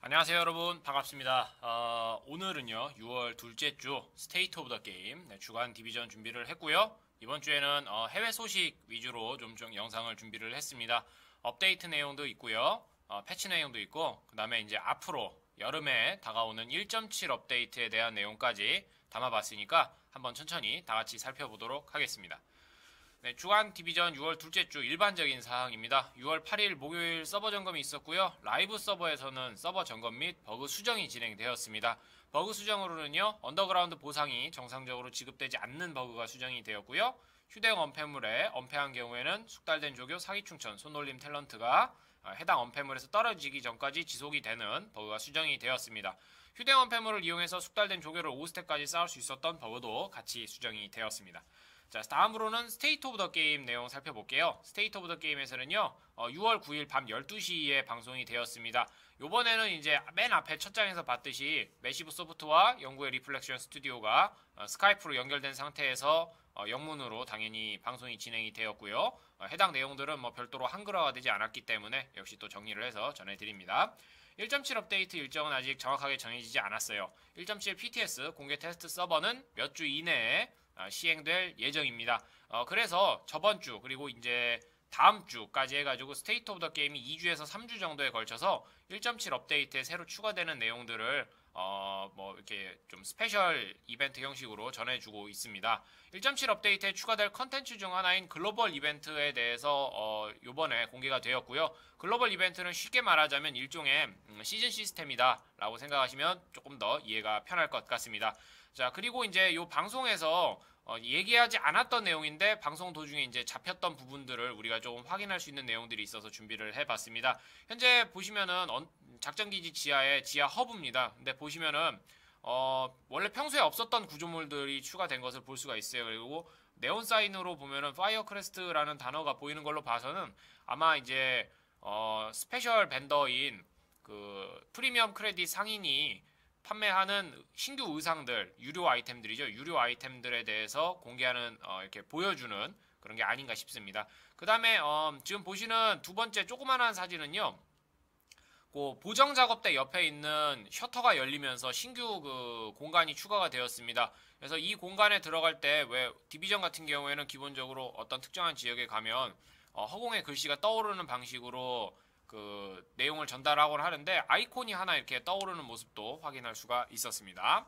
안녕하세요 여러분. 반갑습니다. 어, 오늘은요 6월 둘째 주 스테이트 오브 더 게임 네, 주간 디비전 준비를 했고요. 이번 주에는 어, 해외 소식 위주로 좀, 좀 영상을 준비를 했습니다. 업데이트 내용도 있고요. 어, 패치 내용도 있고 그 다음에 이제 앞으로 여름에 다가오는 1.7 업데이트에 대한 내용까지 담아봤으니까 한번 천천히 다 같이 살펴보도록 하겠습니다 네, 주간 디비전 6월 둘째 주 일반적인 사항입니다. 6월 8일 목요일 서버 점검이 있었고요. 라이브 서버에서는 서버 점검 및 버그 수정이 진행되었습니다. 버그 수정으로는요. 언더그라운드 보상이 정상적으로 지급되지 않는 버그가 수정이 되었고요. 휴대용 언패물에 언패한 경우에는 숙달된 조교 사기충천 손놀림 탤런트가 해당 언패물에서 떨어지기 전까지 지속이 되는 버그가 수정이 되었습니다. 휴대용 언패물을 이용해서 숙달된 조교를 5스택까지 쌓을 수 있었던 버그도 같이 수정이 되었습니다. 자, 다음으로는 스테이트 오브 더 게임 내용 살펴볼게요. 스테이트 오브 더 게임에서는요, 어, 6월 9일 밤 12시에 방송이 되었습니다. 요번에는 이제 맨 앞에 첫 장에서 봤듯이 매시브 소프트와 영구의 리플렉션 스튜디오가 어, 스카이프로 연결된 상태에서 어, 영문으로 당연히 방송이 진행이 되었고요. 어, 해당 내용들은 뭐 별도로 한글화가 되지 않았기 때문에 역시 또 정리를 해서 전해드립니다. 1.7 업데이트 일정은 아직 정확하게 정해지지 않았어요. 1.7 PTS 공개 테스트 서버는 몇 주 이내에 아, 시행될 예정입니다. 어, 그래서 저번 주 그리고 이제 다음 주까지 해가지고 스테이트 오브 더 게임이 2주에서 3주 정도에 걸쳐서 1.7 업데이트에 새로 추가되는 내용들을 어, 뭐 이렇게 좀 스페셜 이벤트 형식으로 전해주고 있습니다. 1.7 업데이트에 추가될 컨텐츠 중 하나인 글로벌 이벤트에 대해서 어, 요번에 공개가 되었고요. 글로벌 이벤트는 쉽게 말하자면 일종의 음, 시즌 시스템이다 라고 생각하시면 조금 더 이해가 편할 것 같습니다. 자, 그리고 이제 요 방송에서 어, 얘기하지 않았던 내용인데 방송 도중에 이제 잡혔던 부분들을 우리가 좀 확인할 수 있는 내용들이 있어서 준비를 해봤습니다. 현재 보시면은 작전기지 지하의 지하 허브입니다. 근데 보시면은 어, 원래 평소에 없었던 구조물들이 추가된 것을 볼 수가 있어요. 그리고 네온 사인으로 보면은 파이어 크레스트라는 단어가 보이는 걸로 봐서는 아마 이제 어, 스페셜 벤더인 그 프리미엄 크레딧 상인이 판매하는 신규 의상들, 유료 아이템들이죠. 유료 아이템들에 대해서 공개하는 어, 이렇게 보여주는 그런 게 아닌가 싶습니다. 그 다음에 어, 지금 보시는 두 번째 조그만한 사진은요. 그 보정 작업대 옆에 있는 셔터가 열리면서 신규 그 공간이 추가가 되었습니다. 그래서 이 공간에 들어갈 때 왜 디비전 같은 경우에는 기본적으로 어떤 특정한 지역에 가면 어, 허공에 글씨가 떠오르는 방식으로 그 내용을 전달하곤 하는데 아이콘이 하나 이렇게 떠오르는 모습도 확인할 수가 있었습니다.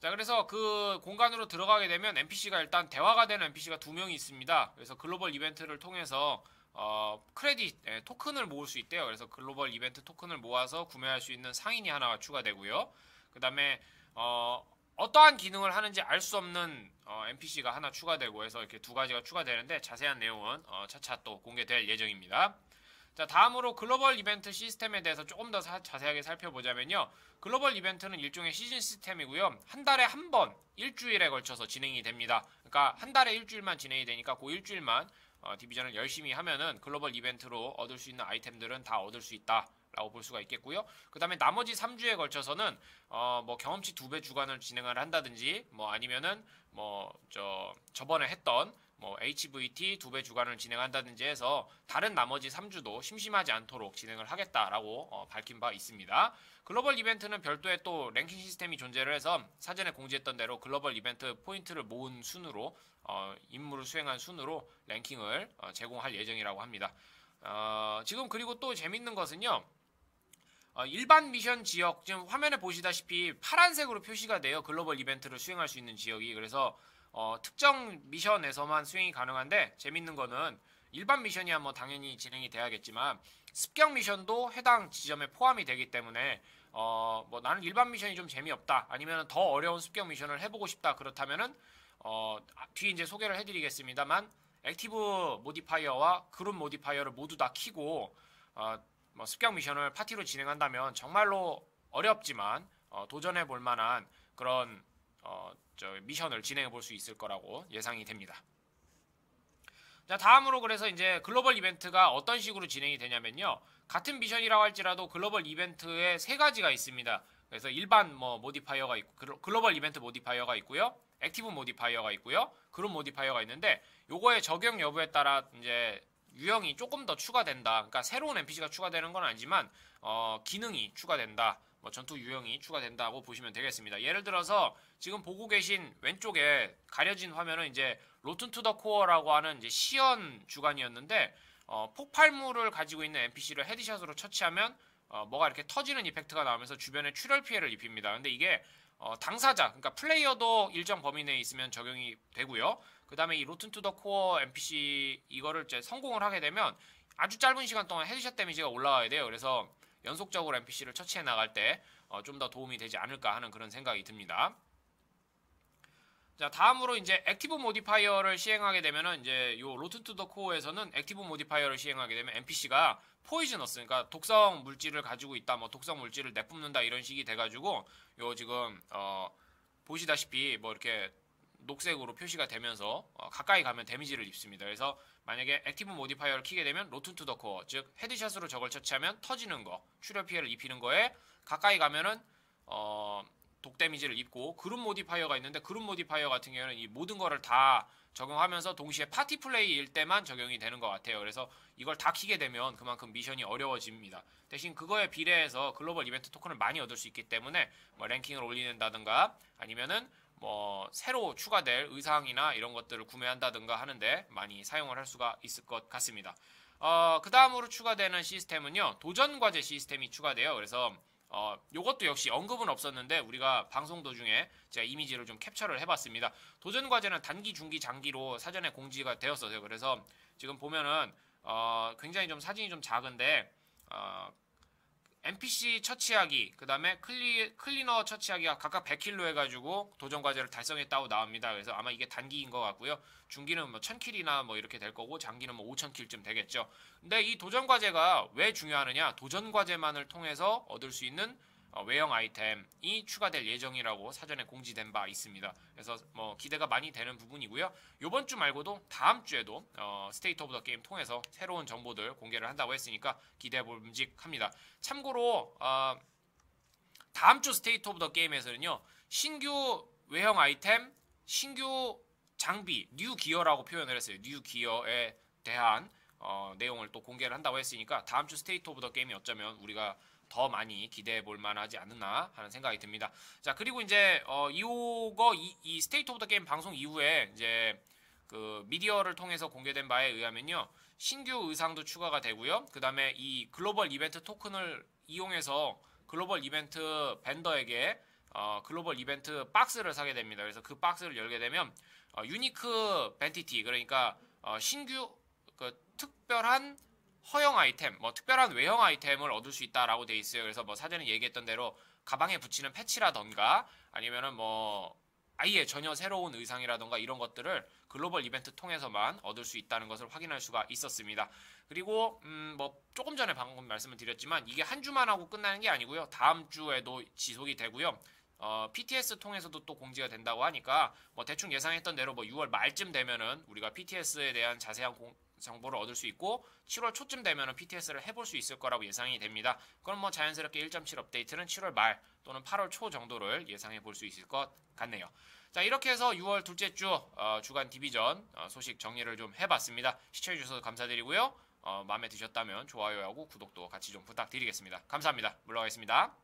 자, 그래서 그 공간으로 들어가게 되면 NPC가 일단 대화가 되는 NPC가 두 명이 있습니다. 그래서 글로벌 이벤트를 통해서 어, 크레딧 예, 토큰을 모을 수 있대요. 그래서 글로벌 이벤트 토큰을 모아서 구매할 수 있는 상인이 하나가 추가되고요. 그 다음에 어, 어떠한 기능을 하는지 알 수 없는 어, NPC가 하나 추가되고 해서 이렇게 두 가지가 추가되는데 자세한 내용은 어, 차차 또 공개될 예정입니다. 자, 다음으로 글로벌 이벤트 시스템에 대해서 조금 더 사, 자세하게 살펴보자면요. 글로벌 이벤트는 일종의 시즌 시스템이고요. 한 달에 한 번, 일주일에 걸쳐서 진행이 됩니다. 그러니까 한 달에 일주일만 진행이 되니까 그 일주일만 어, 디비전을 열심히 하면은 글로벌 이벤트로 얻을 수 있는 아이템들은 다 얻을 수 있다. 라고 볼 수가 있겠고요. 그 다음에 나머지 3주에 걸쳐서는 어 뭐 경험치 두 배 주간을 진행을 한다든지 뭐 아니면은 뭐 저 저번에 했던 뭐 HVT 두 배 주간을 진행한다든지 해서 다른 나머지 3주도 심심하지 않도록 진행을 하겠다라고 어, 밝힌 바 있습니다. 글로벌 이벤트는 별도의 또 랭킹 시스템이 존재를 해서 사전에 공지했던 대로 글로벌 이벤트 포인트를 모은 순으로 어, 임무를 수행한 순으로 랭킹을 어, 제공할 예정이라고 합니다. 어, 지금 그리고 또 재밌는 것은요. 어, 일반 미션 지역 지금 화면에 보시다시피 파란색으로 표시가 돼요. 글로벌 이벤트를 수행할 수 있는 지역이 그래서 어, 특정 미션에서만 수행이 가능한데 재밌는 거는 일반 미션이야 뭐 당연히 진행이 돼야겠지만 습격 미션도 해당 지점에 포함이 되기 때문에 어, 뭐 나는 일반 미션이 좀 재미없다 아니면 더 어려운 습격 미션을 해보고 싶다 그렇다면은 어, 아, 뒤에 이제 소개를 해드리겠습니다만 액티브 모디파이어와 그룹 모디파이어를 모두 다 키고 어, 뭐 습격 미션을 파티로 진행한다면 정말로 어렵지만 어, 도전해 볼 만한 그런 어, 저 미션을 진행해 볼 수 있을 거라고 예상이 됩니다. 자 다음으로 그래서 이제 글로벌 이벤트가 어떤 식으로 진행이 되냐면요 같은 미션이라고 할지라도 글로벌 이벤트에 세 가지가 있습니다 그래서 일반 뭐 모디파이어가 있고 글로- 글로벌 이벤트 모디파이어가 있고요. 액티브 모디파이어가 있고요. 그룹 모디파이어가 있는데 요거의 적용 여부에 따라 이제 유형이 조금 더 추가된다. 그러니까 새로운 NPC가 추가되는 건 아니지만 어, 기능이 추가된다. 뭐 전투 유형이 추가된다고 보시면 되겠습니다. 예를 들어서 지금 보고 계신 왼쪽에 가려진 화면은 이제 로튼 투 더 코어라고 하는 이제 시연 주간이었는데 어, 폭발물을 가지고 있는 NPC를 헤드샷으로 처치하면 어, 뭐가 이렇게 터지는 이펙트가 나오면서 주변에 출혈 피해를 입힙니다. 근데 이게 어, 당사자, 그러니까 플레이어도 일정 범위 내에 있으면 적용이 되고요. 그 다음에 이 로튼 투 더 코어 NPC 이거를 이제 성공을 하게 되면 아주 짧은 시간 동안 헤드샷 데미지가 올라와야 돼요. 그래서 연속적으로 NPC를 처치해 나갈 때 어, 좀더 도움이 되지 않을까 하는 그런 생각이 듭니다. 자 다음으로 이제 액티브 모디파이어를 시행하게 되면은 이제 요 로튼 투더 코어에서는 액티브 모디파이어를 시행하게 되면 NPC가 포이즈너스 그러니까 독성 물질을 가지고 있다 뭐 독성 물질을 내뿜는다 이런 식이 돼가지고 요 지금 어 보시다시피 뭐 이렇게 녹색으로 표시가 되면서 어, 가까이 가면 데미지를 입습니다. 그래서 만약에 액티브 모디파이어를 키게 되면 로튼 투 더 코어 즉 헤드샷으로 저걸 처치하면 터지는 거 출혈 피해를 입히는 거에 가까이 가면은 어, 독 데미지를 입고 그룹 모디파이어가 있는데 그룹 모디파이어 같은 경우는 이 모든 거를 다 적용하면서 동시에 파티 플레이일 때만 적용이 되는 것 같아요. 그래서 이걸 다 키게 되면 그만큼 미션이 어려워집니다. 대신 그거에 비례해서 글로벌 이벤트 토큰을 많이 얻을 수 있기 때문에 뭐 랭킹을 올리는다든가 아니면은 뭐 새로 추가될 의상이나 이런 것들을 구매한다든가 하는데 많이 사용을 할 수가 있을 것 같습니다. 어, 그 다음으로 추가되는 시스템은요 도전 과제 시스템이 추가돼요. 그래서 어, 요것도 역시 언급은 없었는데 우리가 방송 도중에 제가 이미지를 좀 캡처를 해봤습니다. 도전 과제는 단기, 중기, 장기로 사전에 공지가 되었어요. 그래서 지금 보면은 어, 굉장히 좀 사진이 좀 작은데 어, NPC 처치하기, 그 다음에 클리, 클리너 처치하기가 각각 100킬로 해가지고 도전 과제를 달성했다고 나옵니다. 그래서 아마 이게 단기인 것 같고요. 중기는 뭐 1000킬이나 뭐 이렇게 될 거고, 장기는 뭐 5000킬쯤 되겠죠. 근데 이 도전 과제가 왜 중요하느냐? 도전 과제만을 통해서 얻을 수 있는 어, 외형 아이템이 추가될 예정이라고 사전에 공지된 바 있습니다. 그래서 뭐 기대가 많이 되는 부분이고요. 이번 주 말고도 다음 주에도 어, 스테이트 오브 더 게임 통해서 새로운 정보들 공개를 한다고 했으니까 기대해 볼직합니다. 참고로 어, 다음 주 스테이트 오브 더 게임에서는요. 신규 외형 아이템, 신규 장비, 뉴 기어라고 표현을 했어요. 뉴 기어에 대한 어, 내용을 또 공개를 한다고 했으니까 다음 주 스테이트 오브 더 게임이 어쩌면 우리가 더 많이 기대해 볼 만하지 않나 하는 생각이 듭니다. 자 그리고 이제 어, 이거 이, 이 스테이트 오브 더 게임 방송 이후에 이제 그 미디어를 통해서 공개된 바에 의하면요 신규 의상도 추가가 되고요. 그 다음에 이 글로벌 이벤트 토큰을 이용해서 글로벌 이벤트 벤더에게 어, 글로벌 이벤트 박스를 사게 됩니다. 그래서 그 박스를 열게 되면 어, 유니크 벤티티 그러니까 어, 신규 그 특별한 허용 아이템, 뭐 특별한 외형 아이템을 얻을 수 있다라고 돼 있어요. 그래서 뭐 사전에 얘기했던 대로 가방에 붙이는 패치라던가 아니면은 뭐 아예 전혀 새로운 의상이라던가 이런 것들을 글로벌 이벤트 통해서만 얻을 수 있다는 것을 확인할 수가 있었습니다. 그리고 음 뭐 조금 전에 방금 말씀을 드렸지만 이게 한 주만 하고 끝나는 게 아니고요. 다음 주에도 지속이 되고요. 어, PTS 통해서도 또 공지가 된다고 하니까 뭐 대충 예상했던 대로 뭐 6월 말쯤 되면은 우리가 PTS에 대한 자세한 공, 정보를 얻을 수 있고 7월 초쯤 되면은 PTS를 해볼 수 있을 거라고 예상이 됩니다. 그럼 뭐 자연스럽게 1.7 업데이트는 7월 말 또는 8월 초 정도를 예상해 볼 수 있을 것 같네요. 자 이렇게 해서 6월 둘째 주 어, 주간 디비전 어, 소식 정리를 좀 해봤습니다. 시청해 주셔서 감사드리고요. 어, 마음에 드셨다면 좋아요하고 구독도 같이 좀 부탁드리겠습니다. 감사합니다. 물러가겠습니다.